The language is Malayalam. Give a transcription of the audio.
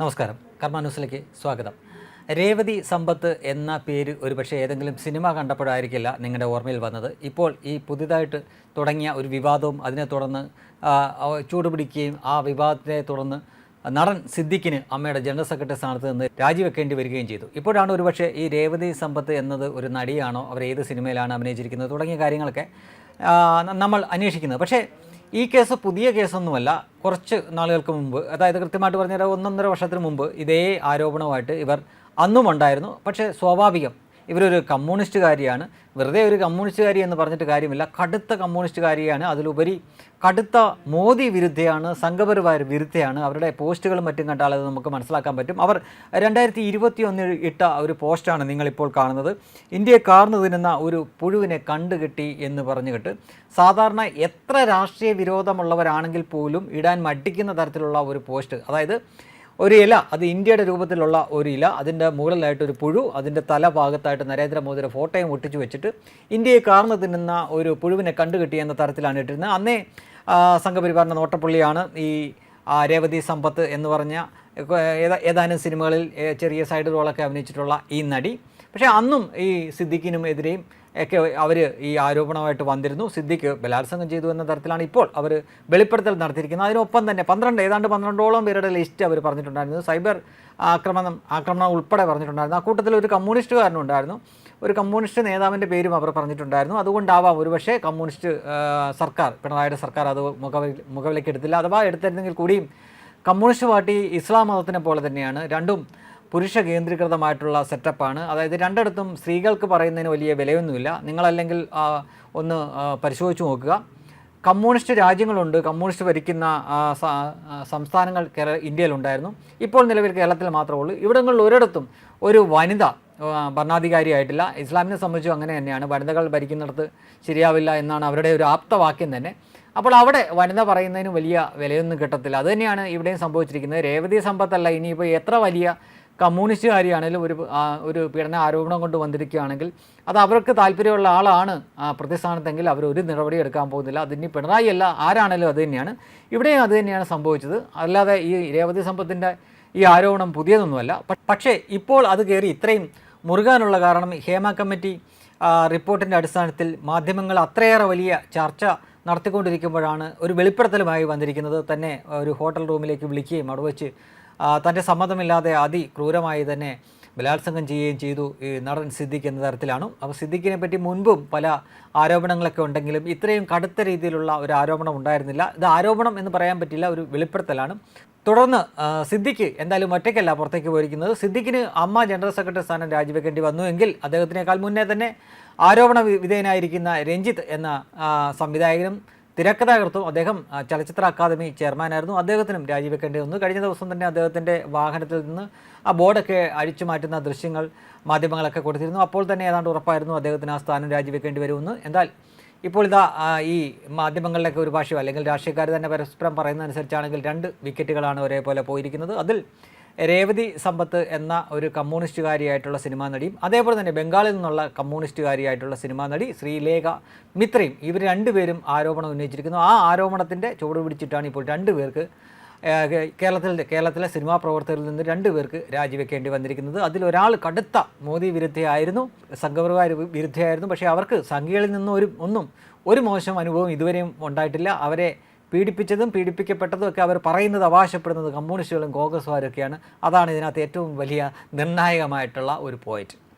നമസ്കാരം. കർമ്മ ന്യൂസിലേക്ക് സ്വാഗതം. രേവതി സമ്പത്ത് എന്ന പേര് ഒരുപക്ഷെ ഏതെങ്കിലും സിനിമ കണ്ടപ്പോഴായിരിക്കില്ല നിങ്ങളുടെ ഓർമ്മയിൽ വന്നത്. ഇപ്പോൾ ഈ പുതിയതായിട്ട് തുടങ്ങിയ ഒരു വിവാദവും അതിനെ തുടർന്ന് ചൂടുപിടിക്കുകയും ആ വിവാദത്തെ തുടർന്ന് നടൻ സിദ്ദിഖിന് അമ്മയുടെ ജനറൽ സെക്രട്ടറി സ്ഥാനത്ത് നിന്ന് രാജിവെക്കേണ്ടി വരികയും ചെയ്തു. ഇപ്പോഴാണ് ഒരുപക്ഷെ ഈ രേവതി സമ്പത്ത് എന്നത് ഒരു നടിയാണോ അവർ ഏത് സിനിമയിലാണ് അഭിനയിച്ചിരിക്കുന്നത് തുടങ്ങിയ കാര്യങ്ങളൊക്കെ നമ്മൾ അന്വേഷിക്കുന്നത്. പക്ഷേ ഈ കേസ് പുതിയ കേസൊന്നുമല്ല. കുറച്ച് നാളുകൾക്ക് മുമ്പ് അതായത് കൃത്യമായിട്ട് പറഞ്ഞാൽ ഒന്നൊന്നര വർഷത്തിന് മുമ്പ് ഇതേ ആരോപണമായിട്ട് ഇവർ അന്നും ഉണ്ടായിരുന്നു പക്ഷേ സ്വാഭാവികം ഇവരൊരു കമ്മ്യൂണിസ്റ്റുകാരിയാണ്. വെറുതെ ഒരു കമ്മ്യൂണിസ്റ്റുകാരി എന്ന് പറഞ്ഞിട്ട് കാര്യമില്ല. കടുത്ത കമ്മ്യൂണിസ്റ്റുകാരിയാണ്. അതിലുപരി കടുത്ത മോദി വിരുദ്ധയാണ് സംഘപരിവാർ വിരുദ്ധയാണ്. അവരുടെ പോസ്റ്റുകളും മറ്റും കണ്ടാൽ അത് നമുക്ക് മനസ്സിലാക്കാൻ പറ്റും. അവർ രണ്ടായിരത്തി ഇരുപത്തി ഒന്നിൽ ഇട്ട ഒരു പോസ്റ്റാണ് നിങ്ങളിപ്പോൾ കാണുന്നത്. ഇന്ത്യയെ കാർന്നു തിന്നുന്ന ഒരു പുഴുവിനെ കണ്ടുകിട്ടി എന്ന് പറഞ്ഞുകിട്ട് സാധാരണ എത്ര രാഷ്ട്രീയ വിരോധമുള്ളവരാണെങ്കിൽ പോലും ഇടാൻ മടിക്കുന്ന തരത്തിലുള്ള ഒരു പോസ്റ്റ്. അതായത് ഒരു ഇല അത് ഇന്ത്യയുടെ രൂപത്തിലുള്ള ഒരു ഇല അതിന്റെ മുകളിലായിട്ട് ഒരു പുഴു അതിന്റെ തല ഭാഗത്തായിട്ട് നരേന്ദ്രമോദിയുടെ ഫോട്ടോയും ഒട്ടിച്ചു വെച്ചിട്ട് ഇന്ത്യയെ കാർന്നു തിന്നുന്ന ഒരു പുഴുവിനെ കണ്ടുകിട്ടി എന്ന തരത്തിലാണ് ഇട്ടിരുന്നത്. അന്നേ സംഘപരിവാറിന്റെ നോട്ടപ്പുള്ളിയാണ് ഈ രേവതി സമ്പത്ത് എന്ന് പറഞ്ഞ ഏതാ- ഏതാനും സിനിമകളിൽ ചെറിയ സൈഡ് റോളൊക്കെ അഭിനയിച്ചിട്ടുള്ള ഈ നടി. പക്ഷേ അന്നും ഈ സിദ്ദിഖിനും എതിരെയും ഒക്കെ അവർ ഈ ആരോപണമായിട്ട് വന്നിരുന്നു. സിദ്ദിഖ് ബലാത്സംഗം ചെയ്തു എന്ന തരത്തിലാണ് ഇപ്പോൾ അവർ വെളിപ്പെടുത്തൽ നടത്തിയിരിക്കുന്നത്. അതിനൊപ്പം തന്നെ പന്ത്രണ്ട് ഏതാണ്ട് പന്ത്രണ്ടോളം പേരുടെ ലിസ്റ്റ് അവർ പറഞ്ഞിട്ടുണ്ടായിരുന്നു. സൈബർ ആക്രമണം ആക്രമണം ഉൾപ്പെടെ പറഞ്ഞിട്ടുണ്ടായിരുന്നു. ആ കൂട്ടത്തിൽ ഒരു കമ്മ്യൂണിസ്റ്റുകാരനും ഉണ്ടായിരുന്നു ഒരു കമ്മ്യൂണിസ്റ്റ് നേതാവിന്റെ പേരും അവർ പറഞ്ഞിട്ടുണ്ടായിരുന്നു. അതുകൊണ്ടാവാം ഒരുപക്ഷേ കമ്മ്യൂണിസ്റ്റ് സർക്കാർ പിണറായിയുടെ സർക്കാർ അത് മുഖവിൽ മുഖവിലേക്ക് എടുത്തില്ല. അഥവാ എടുത്തിരുന്നെങ്കിൽ കൂടിയും കമ്മ്യൂണിസ്റ്റ് പാർട്ടി ഇസ്ലാം മതത്തിനെ പോലെ തന്നെയാണ്. രണ്ടും പുരുഷ കേന്ദ്രീകൃതമായിട്ടുള്ള സെറ്റപ്പാണ്. അതായത് രണ്ടിടത്തും സ്ത്രീകൾക്ക് പറയുന്നതിന് വലിയ വിലയൊന്നുമില്ല. നിങ്ങളല്ലെങ്കിൽ ഒന്ന് പരിശോധിച്ച് നോക്കുക. കമ്മ്യൂണിസ്റ്റ് രാജ്യങ്ങളുണ്ട്. കമ്മ്യൂണിസ്റ്റ് ഭരിക്കുന്ന സംസ്ഥാനങ്ങൾ കേരള ഇന്ത്യയിലുണ്ടായിരുന്നു. ഇപ്പോൾ നിലവിൽ കേരളത്തിൽ മാത്രമേ ഉള്ളൂ. ഇവിടങ്ങളിൽ ഒരിടത്തും ഒരു വനിത ഭരണാധികാരിയായിട്ടില്ല. ഇസ്ലാമിനെ സംബന്ധിച്ചും അങ്ങനെ തന്നെയാണ്. വനിതകൾ ഭരിക്കുന്നിടത്ത് ശരിയാവില്ല എന്നാണ് അവരുടെ ഒരു ആപ്തവാക്യം തന്നെ. അപ്പോൾ അവിടെ വനിത പറയുന്നതിന് വലിയ വിലയൊന്നും കിട്ടത്തില്ല. അതുതന്നെയാണ് ഇവിടെയും സംഭവിച്ചിരിക്കുന്നത്. രേവതി സമ്പത്തല്ല. ഇനിയിപ്പോൾ എത്ര വലിയ കമ്മ്യൂണിസ്റ്റുകാരിയാണെങ്കിലും ഒരു ഒരു പീഡന ആരോപണം കൊണ്ട് വന്നിരിക്കുകയാണെങ്കിൽ അത് അവർക്ക് താല്പര്യമുള്ള ആളാണ് പ്രതിസ്ഥാനത്തെങ്കിൽ അവർ ഒരു നടപടി എടുക്കാൻ പോകുന്നില്ല. അതിനി പിണറായി അല്ല ആരാണേലും അത് തന്നെയാണ്. ഇവിടെയും അത് തന്നെയാണ് സംഭവിച്ചത്. അല്ലാതെ ഈ രേവതി സമ്പത്തിന്റെ ഈ ആരോപണം പുതിയതൊന്നുമല്ല. പക്ഷേ ഇപ്പോൾ അത് കയറി ഇത്രയും മുറുകാനുള്ള കാരണം ഹേമ കമ്മിറ്റി റിപ്പോർട്ടിന്റെ അടിസ്ഥാനത്തിൽ മാധ്യമങ്ങൾ അത്രയേറെ വലിയ ചർച്ച നടത്തിക്കൊണ്ടിരിക്കുമ്പോഴാണ് ഒരു വെളിപ്പെടുത്തലുമായി വന്നിരിക്കുന്നത്. തന്നെ ഒരു ഹോട്ടൽ റൂമിലേക്ക് വിളിക്കുകയും അവിടെ വെച്ച് തന്റെ സമ്മതമില്ലാതെ അതിക്രൂരമായി തന്നെ ബലാത്സംഗം ചെയ്യുകയും ചെയ്തു. ഈ നടൻ സിദ്ദിഖ് എന്ന തരത്തിലാണ്. അപ്പോൾ സിദ്ദിഖിനെ പറ്റി മുൻപും പല ആരോപണങ്ങളൊക്കെ ഉണ്ടെങ്കിലും ഇത്രയും കടുത്ത രീതിയിലുള്ള ഒരു ആരോപണം ഉണ്ടായിരുന്നില്ല. ഇത് ആരോപണം എന്ന് പറയാൻ പറ്റില്ല ഒരു വെളിപ്പെടുത്തലാണ്. തുടർന്ന് സിദ്ദിഖ് എന്തായാലും ഒറ്റയ്ക്കല്ല പുറത്തേക്ക് പോയിരിക്കുന്നത്. സിദ്ദിഖിന് അമ്മ ജനറൽ സെക്രട്ടറി സ്ഥാനം രാജിവെക്കേണ്ടി വന്നുവെങ്കിൽ അദ്ദേഹത്തിനേക്കാൾ മുന്നേ തന്നെ ആരോപണ വിധേയനായിരിക്കുന്ന രഞ്ജിത്ത് എന്ന സംവിധായകനും തിരക്കഥാകൃത്തും അദ്ദേഹം ചലച്ചിത്ര അക്കാദമി ചെയർമാനായിരുന്നു. അദ്ദേഹത്തിനും രാജിവെക്കേണ്ടി വന്നു കഴിഞ്ഞ ദിവസം തന്നെ അദ്ദേഹത്തിന്റെ വാഹനത്തിൽ നിന്ന് ആ ബോർഡൊക്കെ അഴിച്ചു മാറ്റുന്ന ദൃശ്യങ്ങൾ മാധ്യമങ്ങളൊക്കെ കൊടുത്തിരുന്നു. അപ്പോൾ തന്നെ ഏതാണ്ട് ഉറപ്പായിരുന്നു അദ്ദേഹത്തിന് ആ സ്ഥാനം രാജിവെക്കേണ്ടി വരുമെന്ന്. എന്നാൽ ഇപ്പോൾ ഇതാ ഈ മാധ്യമങ്ങളിലൊക്കെ ഒരു ഭാഷയോ അല്ലെങ്കിൽ രാഷ്ട്രീയക്കാർ തന്നെ പരസ്പരം പറയുന്നതനുസരിച്ചാണെങ്കിൽ രണ്ട് വിക്കറ്റുകളാണ് ഒരേപോലെ പോയിരിക്കുന്നത്. അതിൽ രേവതി സമ്പത്ത് എന്ന ഒരു കമ്മ്യൂണിസ്റ്റുകാരിയായിട്ടുള്ള സിനിമാ നടിയും അതേപോലെ തന്നെ ബംഗാളിൽ നിന്നുള്ള കമ്മ്യൂണിസ്റ്റുകാരിയായിട്ടുള്ള സിനിമാ നടി ശ്രീലേഖ മിത്രയും ഇവർ രണ്ടുപേരും ആരോപണം ഉന്നയിച്ചിരിക്കുന്നു. ആ ആരോപണത്തിന്റെ ചുവട് പിടിച്ചിട്ടാണ് ഇപ്പോൾ രണ്ടുപേർക്ക് കേരളത്തിൽ കേരളത്തിലെ സിനിമാ പ്രവർത്തകരിൽ നിന്ന് രണ്ടുപേർക്ക് രാജിവെക്കേണ്ടി വന്നിരിക്കുന്നത്. അതിലൊരാൾ കടുത്ത മോദി വിരുദ്ധയായിരുന്നു സംഘപരിവാർ വിരുദ്ധയായിരുന്നു പക്ഷേ അവർക്ക് സംഘികളിൽ നിന്നും ഒരു ഒന്നും ഒരു മോശം അനുഭവം ഇതുവരെയും ഉണ്ടായിട്ടില്ല. അവരെ പീഡിപ്പിച്ചതും പീഡിപ്പിക്കപ്പെട്ടതും ഒക്കെ അവർ പറയുന്നത് അവകാശപ്പെടുന്നത് കമ്മ്യൂണിസ്റ്റുകളും കോൺഗ്രസ്സുകാരൊക്കെയാണ് അതാണ് ഇതിനകത്ത് ഏറ്റവും വലിയ നിർണായകമായിട്ടുള്ള ഒരു പോയിന്റ്